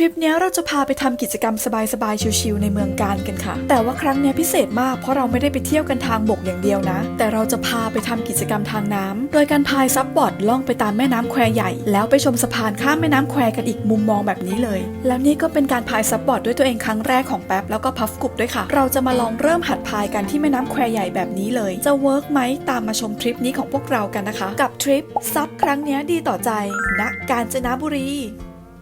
ริปนี้เราจะพาไปทำกิจกรรมสบายๆ ชิลๆในเมืองการกันค่ะ แต่ว่าครั้งนี้พิเศษมากเพราะเราไม่ได้ไปเที่ยวกันทางบกอย่างเดียวนะ แต่เราจะพาไปทำกิจกรรมทางน้ำโดยการพายซับบอร์ดล่องไปตามแม่น้ำแควใหญ่ แล้วไปชมสะพานข้ามแม่น้ำแควกันอีกมุมมองแบบนี้เลย แล้วนี่ก็เป็นการพายซับบอร์ดด้วยตัวเองครั้งแรกของแป๊บแล้วก็พัฟกุบด้วยค่ะ เราจะมาลองเริ่มหัดพายกันที่แม่น้ำแควใหญ่แบบนี้เลย จะเวิร์กไหมตามมาชมทริปนี้ของพวกเรากันนะคะ กับทริปซับครั้งนี้ดีต่อใจณกาญจนบุรี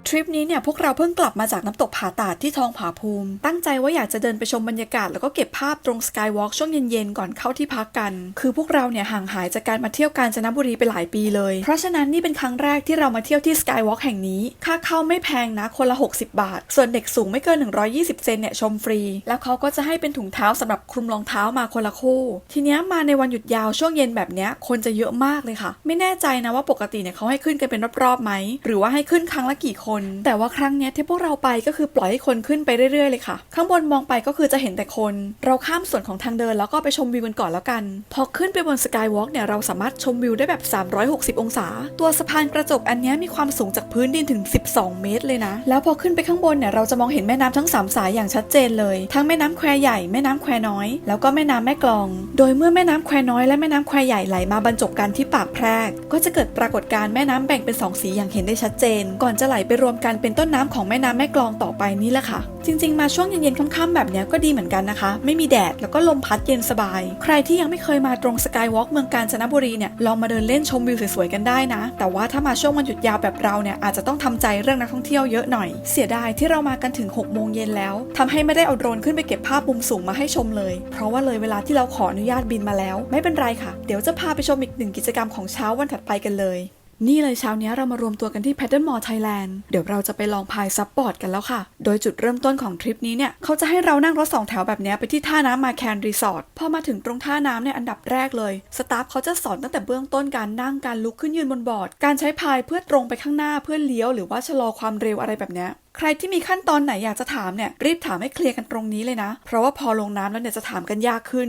ทริปนี้เนี่ยพวกเราเพิ่งกลับมาจากน้ำตกผาตาดที่ทองผาภูมิ ตั้งใจว่าอยากจะเดินไปชมบรรยากาศแล้วก็เก็บภาพตรงสกายวอล์กช่วงเย็นๆก่อนเข้าที่พักกัน คือพวกเราเนี่ยห่างหายจากการมาเที่ยวกาญจนบุรีไปหลายปีเลย เพราะฉะนั้นนี่เป็นครั้งแรกที่เรามาเที่ยวที่สกายวอล์กแห่งนี้ ค่าเข้าไม่แพงนะคนละ 60 บาท ส่วนเด็กสูงไม่เกิน 120 เซนเนี่ยชมฟรี แล้วเขาก็จะให้เป็นถุงเท้าสำหรับคลุมรองเท้ามาคนละคู่ ทีเนี้ยมาในวันหยุดยาวช่วงเย็นแบบเนี้ยคนจะเยอะมากเลยค่ะ ไม่แน่ใจนะว่าปกติเนี่ยเขาให้ขึ้นกันเป็นรอบๆไหมหรือว่าให้ขึ้นครั้งละกี่คนแต่ว่าครั้งเนี้ยที่พวกเราไปก็คือปล่อยให้คนขึ้นไปเรื่อยๆเลยค่ะ ข้างบนมองไปก็คือจะเห็นแต่คน เราข้ามส่วนของทางเดินแล้วก็ไปชมวิวกันก่อนแล้วกัน พอขึ้นไปบนสกายวอล์กเนี่ยเราสามารถชมวิวได้แบบ 360 องศา ตัวสะพานกระจกอันนี้มีความสูงจากพื้นดินถึง 12 เมตรเลยนะ แล้วพอขึ้นไปข้างบนเนี่ยเราจะมองเห็นแม่น้ำทั้งสามสายอย่างชัดเจนเลย ทั้งแม่น้ำแควใหญ่แม่น้ำแควน้อย แล้วก็แม่น้ำแม่กลอง โดยเมื่อแม่น้ำแควน้อยและแม่น้ำแควใหญ่ไหลมาบรรจบกันที่ปากแพรก ก็จะเกิดปรากฏการณ์แม่น้ำแบ่งเป็นสองสีอย่างเห็นได้ชัดเจน ก่อนจะไหลไปรวมกันเป็นต้นน้ำของแม่น้ำแม่กลองต่อไปนี่แหละค่ะ จริง ๆ มาช่วงเย็นๆค่ำๆแบบนี้ก็ดีเหมือนกันนะคะ ไม่มีแดดแล้วก็ลมพัดเย็นสบาย ใครที่ยังไม่เคยมาตรงสกายวอล์กเมืองกาญจนบุรีเนี่ยลองมาเดินเล่นชมวิวสวยๆกันได้นะ แต่ว่าถ้ามาช่วงวันหยุดยาวแบบเราเนี่ยอาจจะต้องทำใจเรื่องนักท่องเที่ยวเยอะหน่อย เสียดายที่เรามากันถึง6โมงเย็นแล้วทำให้ไม่ได้เอาโดรนขึ้นไปเก็บภาพมุมสูงมาให้ชมเลย เพราะว่าเลยเวลาที่เราขออนุญาตบินมาแล้ว ไม่เป็นไรค่ะ เดี๋ยวจะพาไปชมอีกหนึ่งกิจกรรมของเช้าวันถัดไปกันเลย นี่เลยเช้านี้เรามารวมตัวกันที่ Paddle Mall Thailand เดี๋ยวเราจะไปลองพายซับบอร์ดกันแล้วค่ะ โดยจุดเริ่มต้นของทริปนี้เนี่ย เขาจะให้เรานั่งรถสองแถวแบบเนี้ยไปที่ท่าน้ำมาแคนรีสอร์ทพอมาถึงตรงท่าน้ำเนี่ยอันดับแรกเลย สตาฟเขาจะสอนตั้งแต่เบื้องต้นการนั่งการลุกขึ้นยืนบนบอร์ด การใช้พายเพื่อตรงไปข้างหน้าเพื่อเลี้ยวหรือว่าชะลอความเร็วอะไรแบบเนี้ยใครที่มีขั้นตอนไหนอยากจะถามเนี่ยรีบถามให้เคลียร์กันตรงนี้เลยนะ เพราะว่าพอลงน้ำแล้วเนี่ยจะถามกันยากขึ้น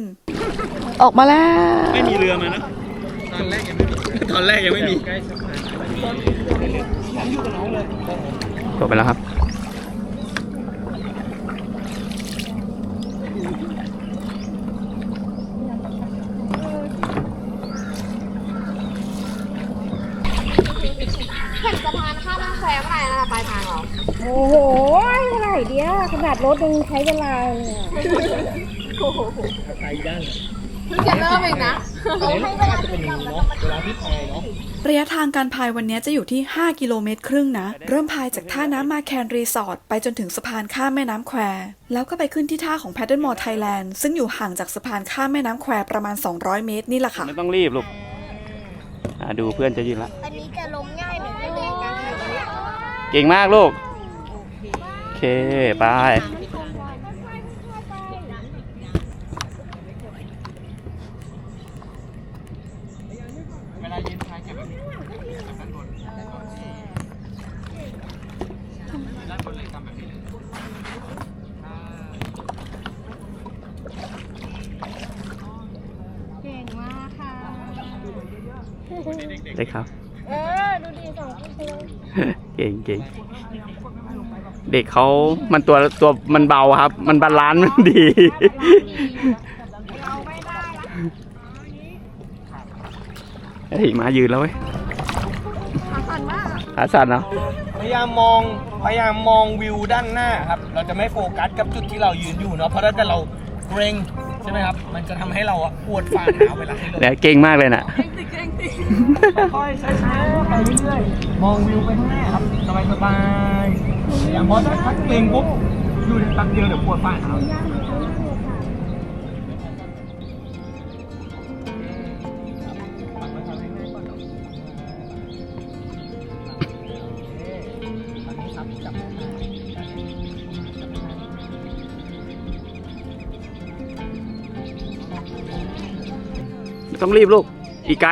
ออกมาแล้ว ไม่มีเรือมานะ ตอนแรกยังไม่มี ตอนแรกยังไม่มี จบไปแล้วครับ เห็นสะพานข้ามแควอะไรนะปลายทางเราโอ้โหเท่าไหร่เดียวขนาดรถยังใช้เวลาเลยอะ เพิ่งจะเริ่มเองนะเขาให้เวลาถึงเราแล้วก็มาระยะทางการพายวันนี้จะอยู่ที่ 5 กิโลเมตรครึ่งนะ เริ่มพายจากท่าน้ำมาแคนรีสอร์ทไปจนถึงสะพานข้ามแม่น้ำแควแล้วก็ไปขึ้นที่ท่าของ Paddle Mall Thailand ซึ่งอยู่ห่างจากสะพานข้ามแม่น้ำแควประมาณ 200 เมตรนี่แหละค่ะ ไม่ต้องรีบลูกอ่าดูเพื่อนจะยืนละอันนี้จะล้มง่ายเหมือนเรื่องการทำงานเก่งมากลูก โอเคไปเวลายืนพายแก็บแบบนี้ด้านบนด้านบนเลยทำแบบนี้เลย เก่งมากค่ะ ได้ครับ เออ ดูดีสองคนเลยเก่งเก่งเด็กเขามันตัวตัวมันเบาครับ มันบาลานซ์มันดี เฮ้ยมายืนแล้วเว้ยขาสั่นเนาะพยายามมองพยายามมองวิวด้านหน้าครับ เราจะไม่โฟกัสกับจุดที่เรายืนอยู่เนาะเพราะถ้าเกิดเราเกรงใช่ไหมครับ มันจะทำให้เราอะปวดฝ่าเท้าเวลาที่เราแล้วเก่งมากเลยน่ะ ค่อยๆช้าๆไปเรื่อยๆ มองวิวไปข้างหน้าครับสบายๆพยายามเพราะถ้าถ้าเกรงปุ๊บอยู่ในตักเดียวเดี๋ยวปวดฝ่าเท้าต้องรีบลูก อีกไกล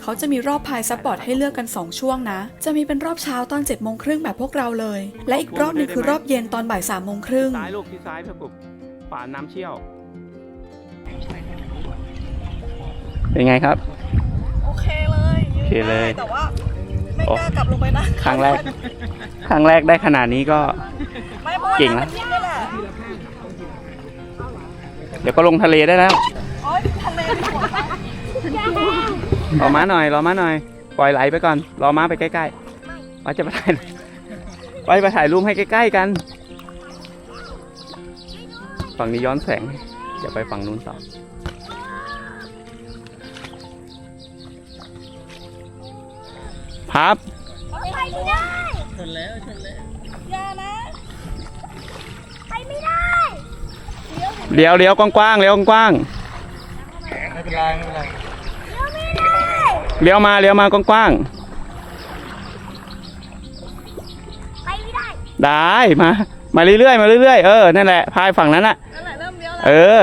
เนี่ยเขาจะมีรอบพายซับบอร์ดให้เลือกกัน 2 ช่วงนะ จะมีเป็นรอบเช้าตอน7จ็ดโมงครึ่งแบบพวกเราเลย และอีกรอบหนึงคือรอบเย็นตอนบ่ายสามโมงครึ่งซ้ายลูกที่ซ้ายเพื่อปลุกฝาน้ำเชี่ยว เป็นไงครับ โอเคเลยโอเคเลย แต่ว่าไม่กล้ากลับลงไปนะครั้งแรก ครั้งแรกได้ขนาดนี้ก็ไม่เพราะว่าเก่งน้ำนะมันนิ่งด้วยแหละเดี๋ยวก็ลงทะเลได้แล้ว โอ๊ยทะเลดีกว่า รอม้าหน่อยรอม้าหน่อย ปล่อยไหลไปก่อน รอม้าไปใกล้ๆว่าจะไปถ่ายว่าจะไปถ่ายรูปให้ใกล้ๆกัน ฝั่งนี้ย้อนแสงอย่าไปฝั่งนู้นต่อพับไปไม่ได้ชนแล้วชนแล้วอย่านะไปไม่ได้เลี้ยวเลี้ยวกว้างๆเลี้ยวกว้างไม่เป็นไรไม่เป็นไรๆ เลี้ยวมาเลี้ยวมากว้างไปไม่ได้ๆได้มามาเรื่อยๆมาเรื่อยๆเออนั่นแหละพายฝั่งนั้นน่ะนั่นแหละเริ่มเลี้ยวแล้วเออ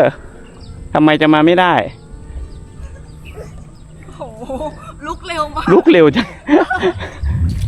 ทำไมจะมาไม่ได้ โอ้โหลุกเร็วมากลุกเร็วจัง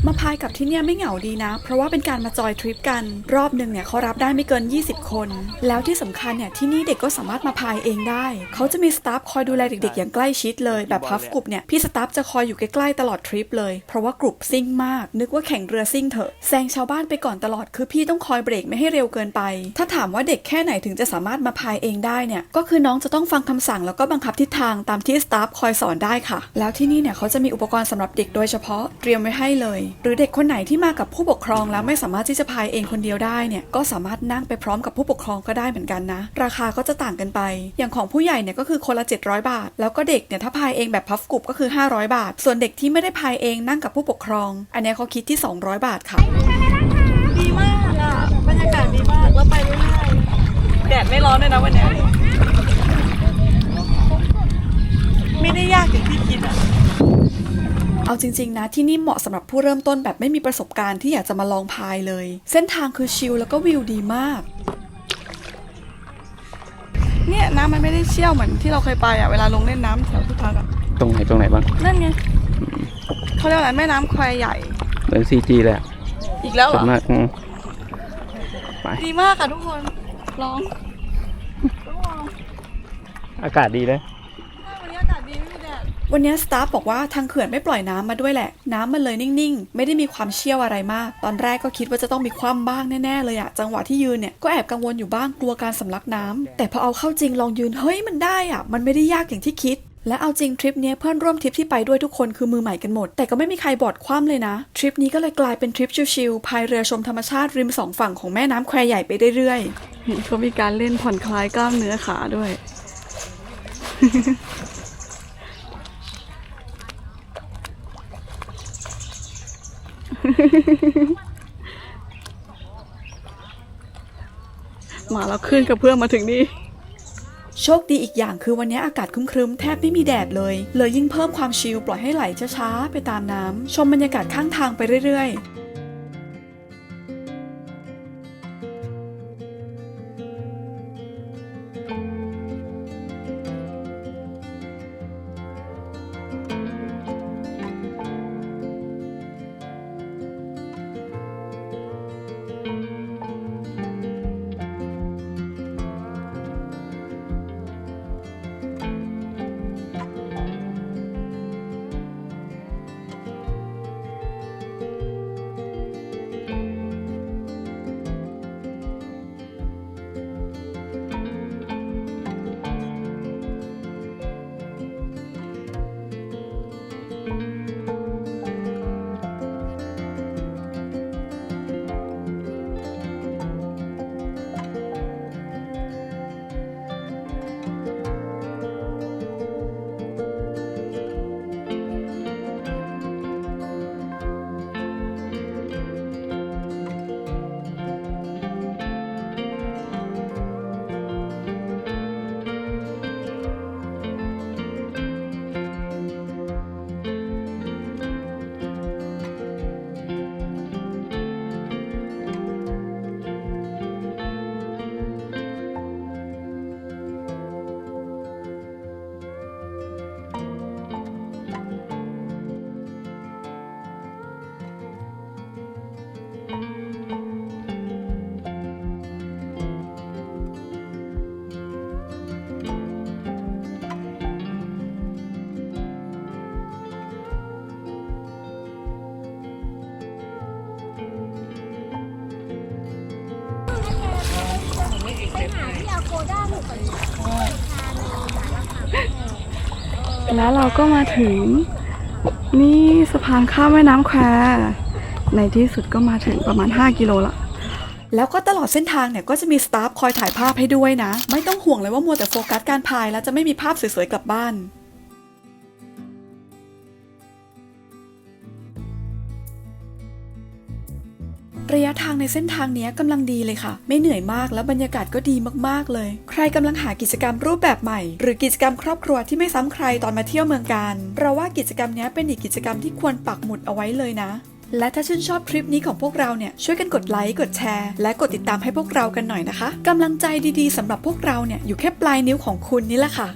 มาพายกับที่เนี่ยไม่เหงาดีนะ เพราะว่าเป็นการมาจอยทริปกัน รอบหนึ่งเนี่ยเขารับได้ไม่เกิน 20 คน แล้วที่สำคัญเนี่ยที่นี่เด็กก็สามารถมาพายเองได้ เขาจะมีสตาฟคอยดูแลเด็กๆ อย่างใกล้ชิดเลยแบบพัฟกลุ่มเนี่ยพี่สตาฟจะคอยอยู่ใกล้ๆตลอดทริปเลย เพราะว่ากลุ่มซิ่งมาก นึกว่าแข่งเรือซิ่งเถอะแซงชาวบ้านไปก่อนตลอดคือพี่ต้องคอยเบรกไม่ให้เร็วเกินไป ถ้าถามว่าเด็กแค่ไหนถึงจะสามารถมาพายเองได้เนี่ยก็คือน้องจะต้องฟังคำสั่งแล้วก็บังคับทิศทางตามที่สตาฟคอยสอนได้ค่ะ แล้วที่นี่เนี่ยเขาจะมีอุปกรณ์สำหรับเด็กโดยเฉพาะเตรียมไว้ให้เลยหรือเด็กคนไหนที่มากับผู้ปกครองแล้วไม่สามารถที่จะพายเองคนเดียวได้เนี่ยก็สามารถนั่งไปพร้อมกับผู้ปกครองก็ได้เหมือนกันนะ ราคาก็จะต่างกันไป อย่างของผู้ใหญ่เนี่ยก็คือคนละ 700 บาท แล้วก็เด็กเนี่ยถ้าพายเองแบบพัฟกลุ่มก็คือ 500 บาท ส่วนเด็กที่ไม่ได้พายเองนั่งกับผู้ปกครอง อันนี้เขาคิดที่ 200 บาทค่ะดีมากอะบรรยากาศดีมากแล้วไปเรื่อยๆแดดไม่ร้อนเลยนะวันนี้ไม่ได้ยากอย่างที่คิดอะ เอาจริง ๆ นะ ที่นี่เหมาะสำหรับผู้เริ่มต้นแบบไม่มีประสบการณ์ที่อยากจะมาลองพายเลย เส้นทางคือชิลแล้วก็วิวดีมาก เนี่ยน้ำมันไม่ได้เชี่ยวเหมือนที่เราเคยไปอะเวลาลงเล่นน้ำแถวที่พักอะตรงไหนตรงไหนบ้างนั่นไงเขาเรียกอะไรแม่น้ำแควใหญ่เหมือนซีจีเลยอะอีกแล้วเหส่รวนอมากอืมไปดีมากค่ะทุกคนลอง อากาศดีเลย วันนี้สตาฟบอกว่าทางเขื่อนไม่ปล่อยน้ำมาด้วยแหละ น้ำมันเลยนิ่งๆ ไม่ได้มีความเชี่ยวอะไรมาก ตอนแรกก็คิดว่าจะต้องมีความบ้างแน่ๆเลยอะจังหวะที่ยืนเนี่ยก็แอบกังวลอยู่บ้างกลัวการสำลักน้ำแต่พอเอาเข้าจริงลองยืนเฮ้ยมันได้อะมันไม่ได้ยากอย่างที่คิดและเอาจริงทริปนี้เพื่อนร่วมทริปที่ไปด้วยทุกคนคือมือใหม่กันหมด แต่ก็ไม่มีใครบอดคว่ำเลยนะ ทริปนี้ก็เลยกลายเป็นทริปชิลๆพายเรือชมธรรมชาติริมสองฝั่งของแม่น้ำแควใหญ่ไปเรื่อยๆเขามีการเล่นผ่อนคลายกล้ามเนื้อขาด้วย มาแล้วขึ้นกับเพื่อนมาถึงนี่โชคดีอีกอย่างคือวันนี้อากาศครึ้มๆแทบไม่มีแดดเลย เลยยิ่งเพิ่มความชิลปล่อยให้ไหลช้าๆไปตามน้ำชมบรรยากาศข้างทางไปเรื่อยๆ แล้วเราก็มาถึง นี่สะพานข้ามแม่น้ำแควในที่สุดก็มาถึงประมาณ 5 กิโลละแล้วก็ตลอดเส้นทางเนี่ยก็จะมีสตาฟคอยถ่ายภาพให้ด้วยนะ ไม่ต้องห่วงเลยว่ามัวแต่โฟกัสการพายแล้วจะไม่มีภาพสวยๆกลับบ้าน ระยะทางในเส้นทางนี้กำลังดีเลยค่ะ ไม่เหนื่อยมากแล้วบรรยากาศก็ดีมากๆเลย ใครกำลังหากิจกรรมรูปแบบใหม่ หรือกิจกรรมครอบครัวที่ไม่ซ้ำใครตอนมาเที่ยวเมืองการเราว่ากิจกรรมนี้เป็นอีกกิจกรรมที่ควรปักหมุดเอาไว้เลยนะและถ้าชื่นชอบทริปนี้ของพวกเราเนี่ย ช่วยกันกดไลค์ กดแชร์ และกดติดตามให้พวกเรากันหน่อยนะคะ กำลังใจดีๆสำหรับพวกเราเนี่ย อยู่แค่ปลายนิ้วของคุณนี่แหละค่ะ